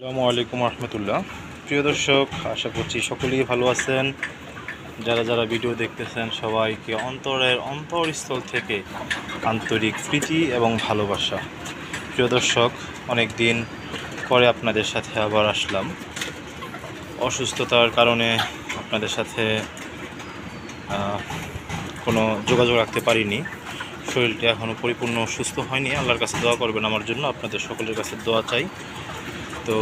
আসসালামু আলাইকুম রহমতুল্লাহ। প্রিয় দর্শক, আশা করছি সকলেই ভালো আছেন। যারা যারা ভিডিও দেখতেছেন, সবাইকে অন্তরের অন্তরস্থল থেকে আন্তরিক প্রীতি এবং ভালোবাসা। প্রিয় দর্শক অনেক দিন পরে আপনাদের সাথে আবার আসলাম। অসুস্থতার কারণে আপনাদের সাথে কোনো যোগাযোগ রাখতে পারিনি। শরীরটা এখনও পরিপূর্ণ, সুস্থ হয়নি। আল্লাহর কাছে দোয়া করবেন। আমার জন্য আপনাদের সকলের কাছে দোয়া চাই। তো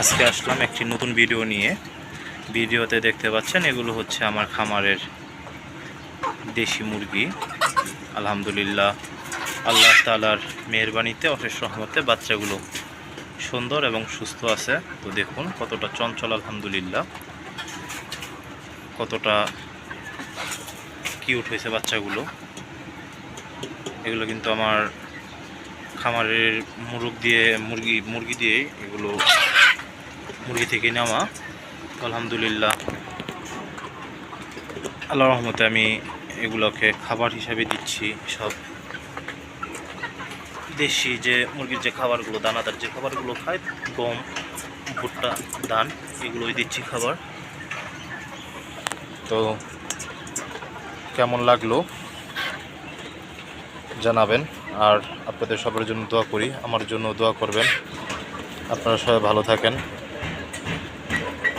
আজকে আসলাম একটি নতুন ভিডিও নিয়ে। ভিডিওতে দেখতে পাচ্ছেন, এগুলো হচ্ছে আমার খামারের দেশি মুরগি। আলহামদুলিল্লাহ, আল্লাহ তালার মেহরবানিতে, অশেষ রহমতে বাচ্চাগুলো সুন্দর এবং সুস্থ আছে। তো দেখুন, কতটা চঞ্চল, আলহামদুলিল্লাহ। কতটা কিউট হয়েছে বাচ্চাগুলো। এগুলো কিন্তু আমার খামারের মুরগ দিয়ে, মুরগি মুরগি দিয়ে এগুলো মুরগি থেকে নেওয়া। আলহামদুলিল্লাহ। আল্লাহ রহমতে আমি এগুলোকে খাবার হিসাবে দিচ্ছি, সব। দেশি যে মুরগির যে খাবারগুলো, দানাদার যে খাবারগুলো খায়, গম, ভুট্টা, ধান, এগুলোই দিচ্ছি খাবার। তো কেমন লাগল? জানাবেন। আর আপনাদের সবার জন্য দোয়া করি। আমার জন্য দোয়া করবেন। আপনারা সবাই ভালো থাকেন।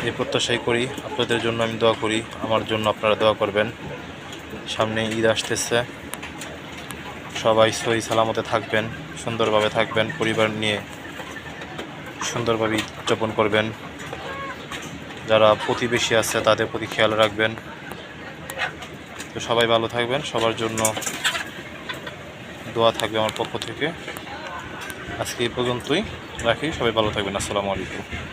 এই প্রত্যাশাই করি। আপনাদের জন্য আমি দোয়া করি। আমার জন্য আপনারা দোয়া করবেন। সামনে ঈদ আসতেছে। সবাই সহি সালামতে থাকবেন, সুন্দরভাবে থাকবেন, পরিবার নিয়ে সুন্দরভাবে ঈদ উদযাপন করবেন। যারা প্রতিবেশী আছে, তাদের প্রতি খেয়াল রাখবেন। তো সবাই ভালো থাকবেন। সবার জন্য দোয়া থাকবে আমার পক্ষ থেকে। আজকে এই পর্যন্তই রাখি। সবাই ভালো থাকবেন। আসসালামু আলাইকুম।